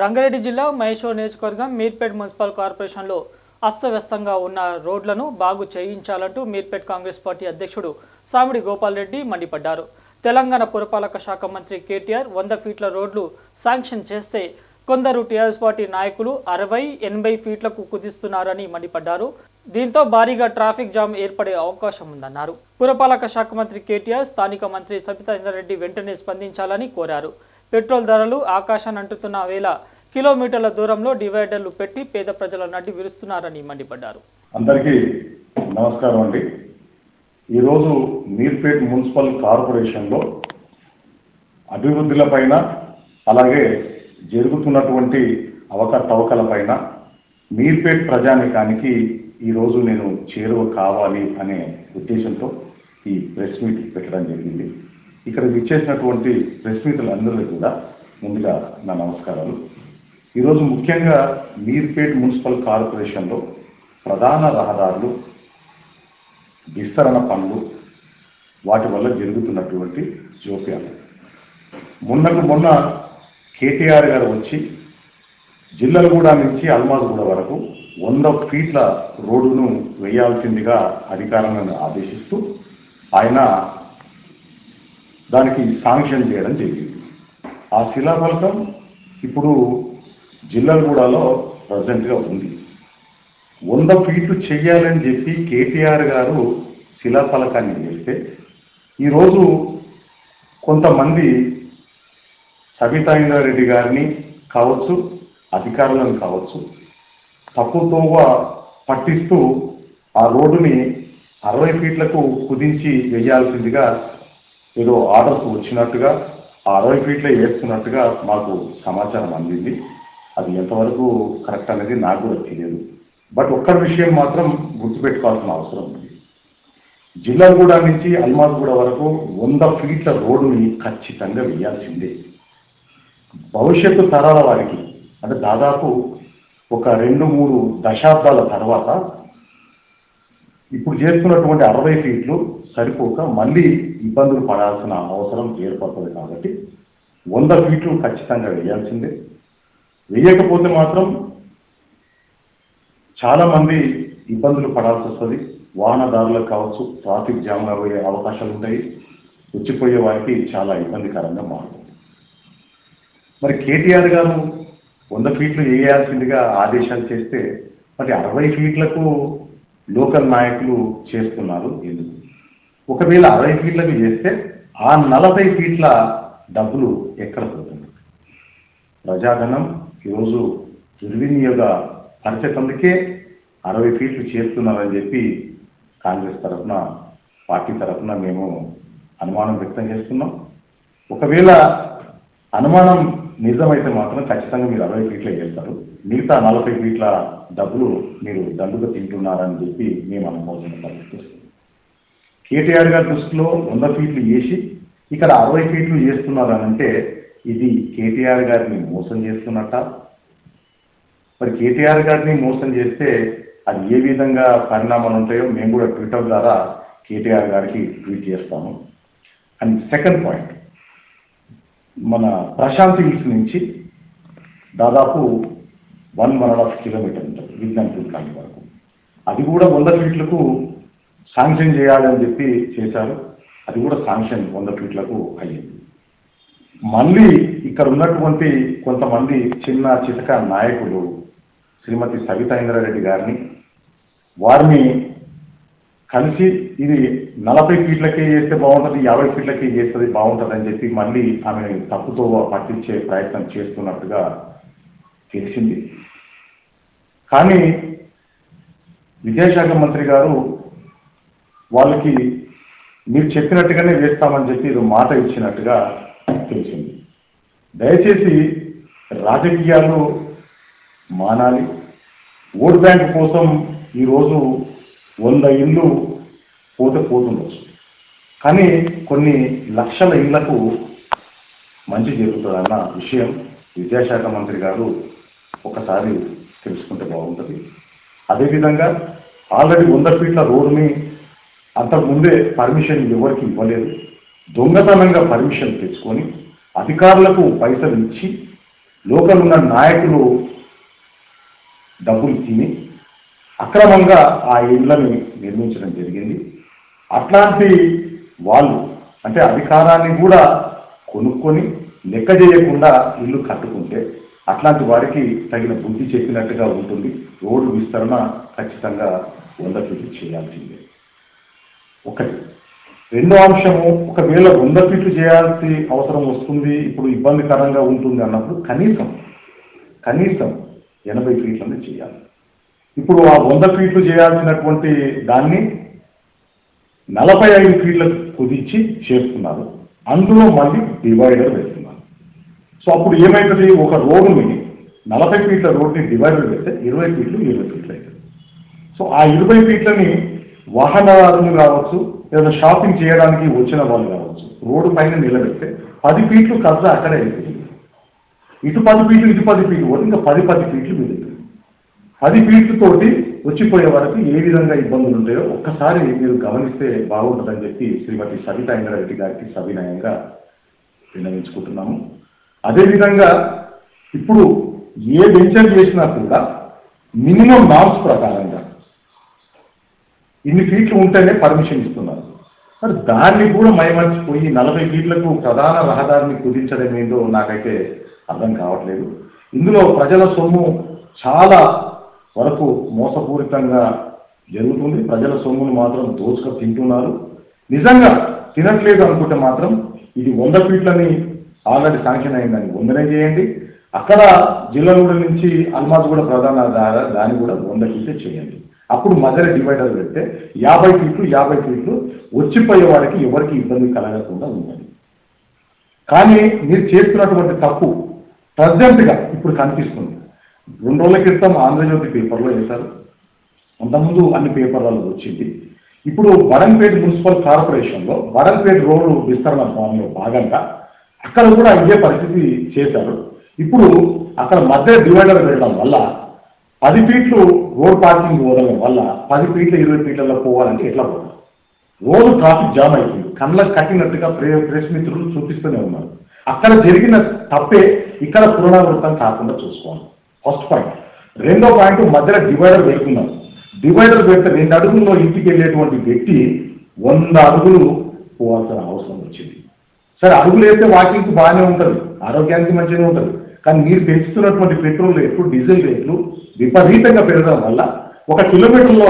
రంగారెడ్డి జిల్లా మహేశ్వర్ నియోజకవర్గం మీర్పేట్ మున్సిపల్ కార్పొరేషన్లో అస్తవ్యస్తంగా ఉన్న రోడ్లను బాగు చేయించాలంటూ మీర్పేట్ కాంగ్రెస్ పార్టీ అధ్యక్షుడు సామిడి గోపాల్ రెడ్డి మండిపడ్డారు. తెలంగాణ పురపాలక శాఖ మంత్రి కేటీఆర్ వంద ఫీట్ల రోడ్లు శాంక్షన్ చేస్తే కొందరు టీఆర్ఎస్ పార్టీ నాయకులు అరవై ఎనభై ఫీట్లకు కుదిస్తున్నారని మండిపడ్డారు. దీంతో భారీగా ట్రాఫిక్ జామ్ ఏర్పడే అవకాశం ఉందన్నారు. పురపాలక శాఖ మంత్రి కేటీఆర్ స్థానిక మంత్రి సబితా ఇంద్రారెడ్డి వెంటనే స్పందించాలని కోరారు. పెట్రోల్ ధరలు ఆకాశాన్ని అంటుతున్న వేళ కిలోమీటర్ల దూరంలో డివైడర్లు పెట్టి పేద ప్రజల నడ్డి విరుస్తున్నారని మండిపడ్డారు. అందరికీ నమస్కారం అండి. ఈరోజు మీర్పేట్ మున్సిపల్ కార్పొరేషన్లో అభివృద్ధులపైన అలాగే జరుగుతున్నటువంటి అవకతవకలపైన మీర్పేట్ ప్రజానికానికి ఈరోజు నేను చేరువ కావాలి అనే ఉద్దేశంతో ఈ ప్రెస్ మీట్ పెట్టడం జరిగింది. ఇక్కడ విచ్చేసినటువంటి ప్రెస్ మీట్లందరికీ కూడా ముందుగా నా నమస్కారాలు. ఈరోజు ముఖ్యంగా మీర్పేట్ మున్సిపల్ కార్పొరేషన్లో ప్రధాన రహదారులు విస్తరణ పనులు వాటి వల్ల జరుగుతున్నటువంటి జోక్యాలు. మొన్నకు మొన్న కేటీఆర్ గారు వచ్చి జిల్లలగూడ నుంచి అల్మాజ్గూడ వరకు వంద ఫీట్ల రోడ్డును వేయాల్సిందిగా అధికారులను ఆదేశిస్తూ ఆయన దానికి శాంక్షన్ చేయడం జరిగింది. ఆ శిలాఫలకం ఇప్పుడు జిల్లాలగూడలో ప్రజెంట్గా ఉంది. వంద ఫీట్లు చెయ్యాలని చెప్పి కేటీఆర్ గారు శిలాఫలకాన్ని వెళ్తే ఈరోజు కొంతమంది సబితా రెడ్డి గారిని కావచ్చు అధికారులను కావచ్చు తప్పుతోవ పట్టిస్తూ ఆ రోడ్డుని అరవై ఫీట్లకు కుదించి వేయాల్సిందిగా ఏదో ఆర్డర్స్ వచ్చినట్టుగా ఆ అరవై ఫీట్లే వేస్తున్నట్టుగా మాకు సమాచారం అందింది. అది ఎంతవరకు కరెక్ట్ అనేది నాకు కూడా తెలియదు. బట్ ఒక్క విషయం మాత్రం గుర్తుపెట్టుకోవాల్సిన అవసరం ఉంది. జిల్లాగూడ నుంచి అల్మాజ్గూడ వరకు వంద ఫీట్ల రోడ్డుని ఖచ్చితంగా వేయాల్సిందే. భవిష్యత్తు తరాల వారికి అంటే దాదాపు ఒక రెండు మూడు దశాబ్దాల తర్వాత ఇప్పుడు చేస్తున్నటువంటి అరవై ఫీట్లు సరిపోక మళ్ళీ ఇబ్బందులు పడాల్సిన అవసరం ఏర్పడుతుంది కాబట్టి వంద ఫీట్లు ఖచ్చితంగా వేయాల్సిందే. వేయకపోతే మాత్రం చాలామంది ఇబ్బందులు పడాల్సి వస్తుంది. వాహనదారులకు కావచ్చు ట్రాఫిక్ జామ్ అయ్యే అవకాశాలు ఉంటాయి. వచ్చిపోయే వారికి చాలా ఇబ్బందికరంగా మారుతుంది. మరి కేటీఆర్ గారు వంద ఫీట్లు వేయాల్సిందిగా ఆదేశాలు చేస్తే మరి అరవై ఫీట్లకు లోకల్ నాయకులు చేస్తున్నారు ఎందుకు? ఒకవేళ అరవై ఫీట్లకు చేస్తే ఆ నలభై ఫీట్ల డబ్బులు ఎక్కడ పోతుంది? ప్రజాధనం ఈరోజు దుర్వినియోగ పరిచేతందుకే అరవై ఫీట్లు చేస్తున్నారని చెప్పి కాంగ్రెస్ తరఫున పార్టీ తరఫున మేము అనుమానం వ్యక్తం చేస్తున్నాం. ఒకవేళ అనుమానం నిజమైతే మాత్రం ఖచ్చితంగా మీరు అరవై ఫీట్లే చేస్తారు. మిగతా నలభై ఫీట్ల డబ్బులు మీరు దండుగా తింటున్నారని చెప్పి మేము అనుమోదన పరిస్థితి కేటీఆర్ గారి దృష్టిలో వంద ఫీట్లు వేసి ఇక్కడ అరవై ఫీట్లు చేస్తున్నారనంటే ఇది కేటీఆర్ గారిని మోసం చేస్తున్నట్ట? మరి కేటీఆర్ గారిని మోసం చేస్తే అది ఏ విధంగా పరిణామాలు ఉంటాయో మేము కూడా ట్విట్టర్ ద్వారా కేటీఆర్ గారికి ట్వీట్ చేస్తాము. అండ్ సెకండ్ పాయింట్ మన ప్రశాంత్ హిల్స్ నుంచి దాదాపు one one and half kilometre ఉంటుంది విజ్ఞాన్పూర్ కాలనీ వరకు. అది కూడా వంద ఫీట్లకు శాంక్షన్ చేయాలని చెప్పి చేశారు. అది కూడా శాంక్షన్ వంద ఫీట్లకు అయ్యింది. మళ్ళీ ఇక్కడ ఉన్నటువంటి కొంతమంది చిన్న చితక నాయకులు శ్రీమతి సవిత ఇంద్రారెడ్డి గారిని వారిని కలిసి ఇది నలభై ఫీట్లకే చేస్తే బాగుంటుంది యాభై ఫీట్లకే చేస్తుంది బాగుంటుంది అని చెప్పి మళ్ళీ ఆమె తప్పుతో పట్టించే ప్రయత్నం చేస్తున్నట్టుగా తెలిసింది. కానీ విద్యాశాఖ మంత్రి గారు వాళ్ళకి మీరు చెప్పినట్టుగానే వేస్తామని చెప్పి ఇది మాట ఇచ్చినట్టుగా తెలిసింది. దయచేసి రాజకీయాలు మానాలి. ఓట్ బ్యాంక్ కోసం ఈరోజు వంద ఇళ్ళు పోతే పోతుండొచ్చు. కానీ కొన్ని లక్షల ఇళ్ళకు మంచి జరుగుతుందన్న విషయం విద్యాశాఖ మంత్రి గారు ఒకసారి తెలుసుకుంటే బాగుంటుంది. అదేవిధంగా ఆల్రెడీ వంద ఫీట్ల రోడ్ని అంతకుముందే పర్మిషన్ ఎవరికి ఇవ్వలేదు. దొంగతనంగా పర్మిషన్ తెచ్చుకొని అధికారులకు పైసలు ఇచ్చి లోకల్ ఉన్న నాయకులు డబ్బులు తిని అక్రమంగా ఆ ఇళ్ళని నిర్మించడం జరిగింది. అట్లాంటి వాళ్ళు అంటే అధికారాన్ని కూడా కొనుక్కొని లెక్క చేయకుండా ఇల్లు కట్టుకుంటే అట్లాంటి వారికి తగిన బుద్ధి చెప్పినట్టుగా ఉంటుంది. రోడ్డు విస్తరణ ఖచ్చితంగా వంద ఫీట్లు చేయాల్సిందే. ఒకటి. రెండో అంశము ఒకవేళ వంద ఫీట్లు చేయాల్సి అవసరం వస్తుంది ఇప్పుడు ఇబ్బందికరంగా ఉంటుంది అన్నప్పుడు కనీసం కనీసం ఎనభై ఫీట్లను చేయాలి. ఇప్పుడు ఆ వంద ఫీట్లు చేయాల్సినటువంటి దాన్ని నలభై ఐదు ఫీట్లకు కుదించి చేస్తున్నారు. అందులో మళ్ళీ డివైడర్ వేస్తున్నారు సో అప్పుడు ఏమైతుంది? ఒక రోడ్డుని నలభై ఫీట్ల రోడ్ని డివైడర్ పెడితే ఇరవై ఫీట్లు ఇరవై ఫీట్లు అవుతుంది సో ఆ ఇరవై ఫీట్లని వాహనదారులు కావచ్చు లేదా షాపింగ్ చేయడానికి వచ్చిన వాళ్ళు కావచ్చు రోడ్డు పైన నిలబెడితే పది ఫీట్లు కబ్జా అక్కడే అయిపోయింది. ఇటు పది ఫీట్లు ఇటు పది ఫీట్లు కూడా ఇంకా పది పది ఫీట్లు మిగులుతుంది పది ఫీట్లు తోటి వచ్చిపోయే వరకు ఏ విధంగా ఇబ్బందులు ఉంటాయో ఒక్కసారి మీరు గమనిస్తే బాగుంటుందని చెప్పి శ్రీమతి సవితా ఇంద్రారెడ్డి గారికి సవినయంగా విన్నవించుకుంటున్నాము. అదేవిధంగా ఇప్పుడు ఏ వెంచర్ చేసినా కూడా మినిమం నామ్స్ ప్రకారంగా ఇన్ని ఫీట్లు ఉంటేనే పర్మిషన్ ఇస్తున్నారు. మరి దాన్ని కూడా మైమర్చిపోయి నలభై ఫీట్లకు ప్రధాన రహదారిని కుదించడం ఏంటో నాకైతే అర్థం కావట్లేదు. ఇందులో ప్రజల సొమ్ము చాలా వరకు మోసపూరితంగా జరుగుతుంది. ప్రజల సొమ్మును మాత్రం దోచుక తింటున్నారు. నిజంగా తినట్లేదు అనుకుంటే మాత్రం ఇది వంద ఫీట్లని ఆల్రెడీ శాంక్షన్ అయిందని వందనే చేయండి. అక్కడ జిల్లాగూడ నుంచి అల్మాజ్ కూడా ప్రధాన దాన్ని కూడా వంద ఫీట్లే చేయండి. అప్పుడు మధ్యలో డివైడర్ పెడితే యాభై ఫీట్లు యాభై ఫీట్లు వచ్చిపోయే వాడికి ఎవరికి ఇబ్బంది కలగకుండా ఉండాలి. కానీ మీరు చేస్తున్నటువంటి తప్పు ప్రజెంట్గా ఇప్పుడు కనిపిస్తుంది. రెండు రోజుల క్రితం ఆంధ్రజ్యోతి పేపర్లో వేశారు. అంతకుముందు అన్ని పేపర్లలో వచ్చింది. ఇప్పుడు బడంపేట మున్సిపల్ కార్పొరేషన్లో లో రోడ్డు విస్తరణ ప్లాన్లో భాగంగా అక్కడ కూడా ఇదే పరిస్థితి చేశారు. ఇప్పుడు అక్కడ మధ్య డివైడర్ వెళ్ళడం వల్ల పది ఫీట్లు రోడ్ పార్కింగ్ వదలడం వల్ల పది ఫీట్ల ఇరవై ఫీట్లలో పోవాలంటే ఎట్లా పోవాలి? రోజు ట్రాఫిక్ జామ్ అయిపోయింది. కళ్ళకు కట్టినట్టుగా ప్రెస్ మిత్రులు చూపిస్తూనే ఉన్నారు. అక్కడ జరిగిన తప్పే ఇక్కడ పునరావృతం కాకుండా చూసుకోవాలి. ఫస్ట్ పాయింట్ రెండో పాయింట్ మధ్యలో డివైడర్ పెడుతున్నారు డివైడర్ పెడితే రెండు అడుగుల్లో ఇంటికి వెళ్ళేటువంటి వ్యక్తి వంద అడుగులు పోవాల్సిన అవసరం వచ్చింది. సరే అడుగులు వేస్తే వాకింగ్కి బాగానే ఉంటుంది ఆరోగ్యానికి మంచిగా ఉంటుంది. కానీ మీరు పెంచుతున్నటువంటి పెట్రోల్ రేట్లు డీజిల్ రేట్లు విపరీతంగా పెరగడం వల్ల ఒక కిలోమీటర్లో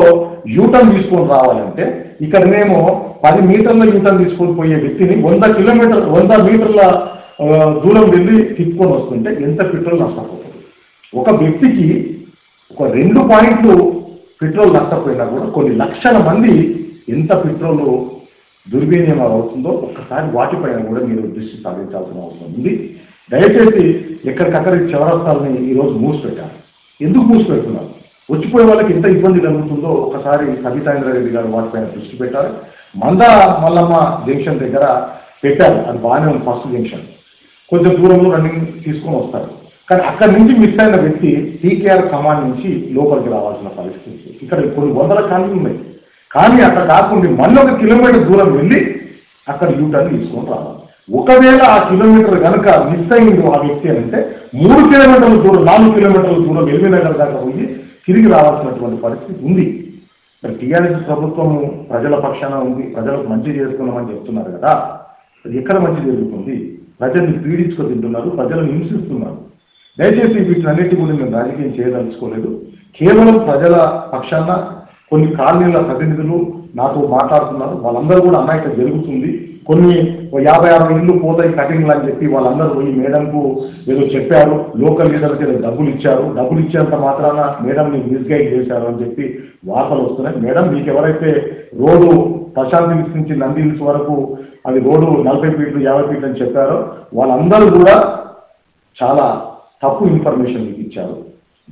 యూటర్న్ తీసుకొని రావాలంటే ఇక్కడనేమో పది మీటర్ల యూటర్న్ తీసుకొని పోయే వ్యక్తిని వంద కిలోమీటర్ వంద మీటర్ల దూరం వెళ్ళి తిప్పుకొని వస్తుంటే ఎంత పెట్రోల్ నష్టపోతుంది. ఒక వ్యక్తికి ఒక రెండు పాయింట్లు పెట్రోల్ నష్టపోయినా కూడా కొన్ని లక్షల మంది ఎంత పెట్రోల్ దుర్వినియోగం అవుతుందో ఒక్కసారి వాటిపైన కూడా మీరు దృష్టి సాధించాల్సిన అవసరం ఉంది. దయచేసి ఎక్కడికక్కడ ఈ చౌరస్తాలని ఈ రోజు మూసిపెట్టారు ఎందుకు మూసిపెడుతున్నారు? వచ్చిపోయే వాళ్ళకి ఎంత ఇబ్బంది కలుగుతుందో ఒకసారి సబితాంద్రారెడ్డి గారు వాటిపైన దృష్టి పెట్టారు మంద మల్లమ్మ జంక్షన్ దగ్గర పెట్టారు. అది బాగానే ఉంది ఫస్ట్ జంక్షన్. కొంచెం దూరంలో రన్నింగ్ తీసుకొని వస్తారు. కానీ అక్కడి నుంచి మిస్ అయిన వ్యక్తి టీకేఆర్ కమాండ్ నుంచి లోపలికి రావాల్సిన పరిస్థితి. ఇక్కడ కొన్ని వందల కాళ్ళు ఉన్నాయి. కానీ అక్కడ కాకుండా మళ్ళీ ఒక కిలోమీటర్ దూరం వెళ్ళి అక్కడ యూటర్న్ తీసుకొని రావాలి. ఒకవేళ ఆ కిలోమీటర్ కనుక మిస్ అయింది ఆ వ్యక్తి అంటే మూడు కిలోమీటర్ల దూరం నాలుగు కిలోమీటర్ల దూరం ఎల్బీనగర్ దాకా పోయి తిరిగి రావాల్సినటువంటి పరిస్థితి ఉంది. మరి టీఆర్ఎస్ ప్రభుత్వం ప్రజల పక్షాన ఉంది ప్రజలకు మంచి చేస్తున్నామని చెప్తున్నారు కదా. అది ఎక్కడ మంచి జరుగుతుంది? ప్రజల్ని పీడించుకు తింటున్నారు ప్రజలను హింసిస్తున్నారు. దయచేసి వీటినన్నిటి గురించి మేము రాజకీయం చేయదలుచుకోలేదు. కేవలం ప్రజల పక్షాన కొన్ని కాలనీల ప్రతినిధులు నాతో మాట్లాడుతున్నారు. వాళ్ళందరూ కూడా అన్న ఇక్కడ జరుగుతుంది. కొన్ని యాభై అరవై ఇళ్ళు పోతాయి కటింగ్లు అని చెప్పి వాళ్ళందరూ ఈ మేడంకు ఏదో చెప్పారు. లోకల్ లీడర్కి ఏదో డబ్బులు ఇచ్చారు. డబ్బులు ఇచ్చేంత మాత్రాన మేడం మీకు మిస్గైడ్ చేశారు అని చెప్పి వార్తలు వస్తున్నాయి. మేడం మీకు ఎవరైతే రోడ్డు ప్రశాంతి హిల్స్ నుంచి నంది హిల్స్ వరకు అది రోడ్డు నలభై ఫీట్లు యాభై ఫీట్లు అని చెప్పారో వాళ్ళందరూ కూడా చాలా తప్పు ఇన్ఫర్మేషన్ మీకు ఇచ్చారు.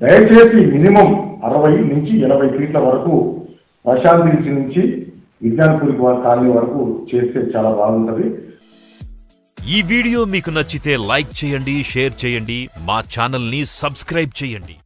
దయచేసి మినిమం అరవై నుంచి ఎనభై ఫీట్ల వరకు ప్రశాంత్ బీచ్ నుంచి విజ్ఞానపురి కాలనీ వరకు చేస్తే చాలా బాగుంటుంది. ఈ వీడియో మీకు నచ్చితే లైక్ చేయండి షేర్ చేయండి మా ఛానల్ని సబ్స్క్రైబ్ చేయండి.